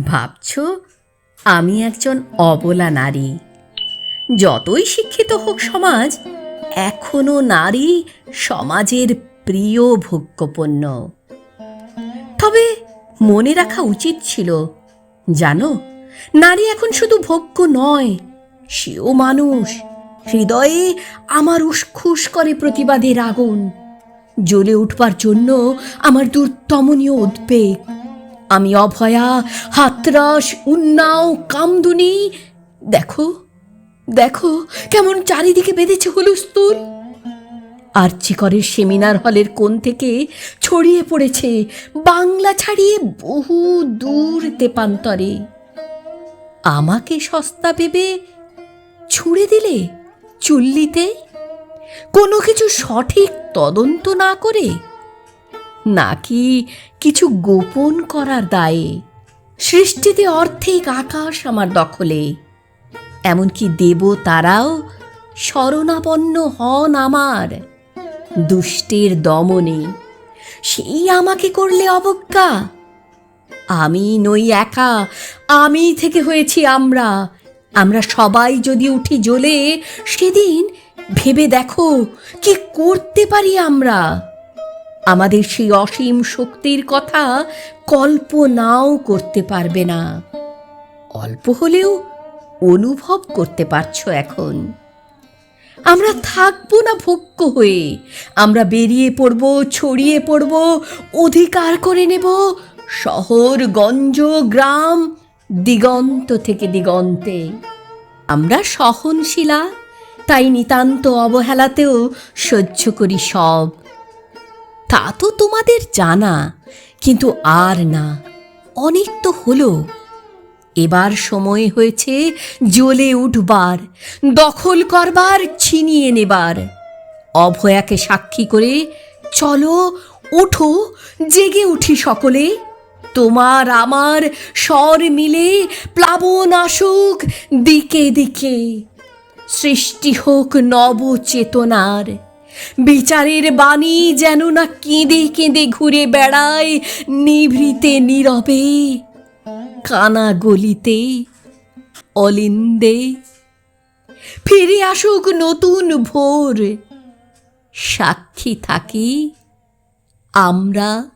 ভাবছ? আমি একজন অবলা নারী। যতই শিক্ষিত হোক সমাজ, এখনও নারী সমাজের প্রিয় ভোগ্যপণ্য। তবে মনে রাখা উচিত ছিল, জানো, নারী এখন শুধু ভোগ্য নয়, সেও মানুষ। হৃদয়ে আমার উসখুস করে প্রতিবাদের আগুন, জ্বলে উঠবার জন্য আমার দুর্দমনীয় উদ্বেগ। আমি অভয়া, হাতরাস, উন্নাও, কামদুনি। দেখো দেখো, কেমন চারিদিকে বেঁধেছে হুলুস্তুল আর্চিকরের সেমিনার হলের কোণ থেকে ছড়িয়ে পড়েছে বাংলা ছাড়িয়ে বহু দূর তেপান্তরে। আমাকে সস্তা ভেবে ছুঁড়ে দিলে চুল্লিতে? কোনো কিছু সঠিক তদন্ত না করে নাকি কিছু গোপন করার দায়ে? সৃষ্টিতে অর্ধেক আকাশ আমার দখলে। এমনকি দেব তারাও শরণাপন্ন হন আমার দুষ্টের দমনে। সেই আমাকে করলে অবজ্ঞা? আমি নই একা, আমি থেকে হয়েছি আমরা। আমরা সবাই যদি উঠি জ্বলে, সেদিন ভেবে দেখো কি করতে পারি আমরা? আমাদের সেই অসীম শক্তির কথা কল্পনাও করতে পারবে না। অল্প হলেও অনুভব করতে পারছ এখন। আমরা থাকব না ভোগ্য হয়ে। আমরা বেরিয়ে পড়ব, ছড়িয়ে পড়ব, অধিকার করে নেব। শহর, গঞ্জ, গ্রাম, দিগন্ত থেকে দিগন্তে। আমরা সহনশীলা, তাই নিতান্ত অবহেলাতেও সহ্য করি সব। তা তো তোমাদের জানা, কিন্তু আর না। অনেক তো হলো। এবার সময় হয়েছে জ্বলে উঠবার, দখল করবার, ছিনিয়ে নেবার। অভয়াকে সাক্ষী করে, চলো, ওঠো, জেগে উঠি সকলে। তোমার আমার স্বর মিলে প্লাবন আসুক দিকে দিকে। সৃষ্টি হোক নব চেতনার। বিচারের বাণী যেন না কেঁদে কেঁদে ঘুরে বেড়ায়, নিভৃতে নীরবে, কানা গলিতে, অলিন্দে। ফিরে আসুক নতুন ভোর, সাক্ষী থাকি আমরা।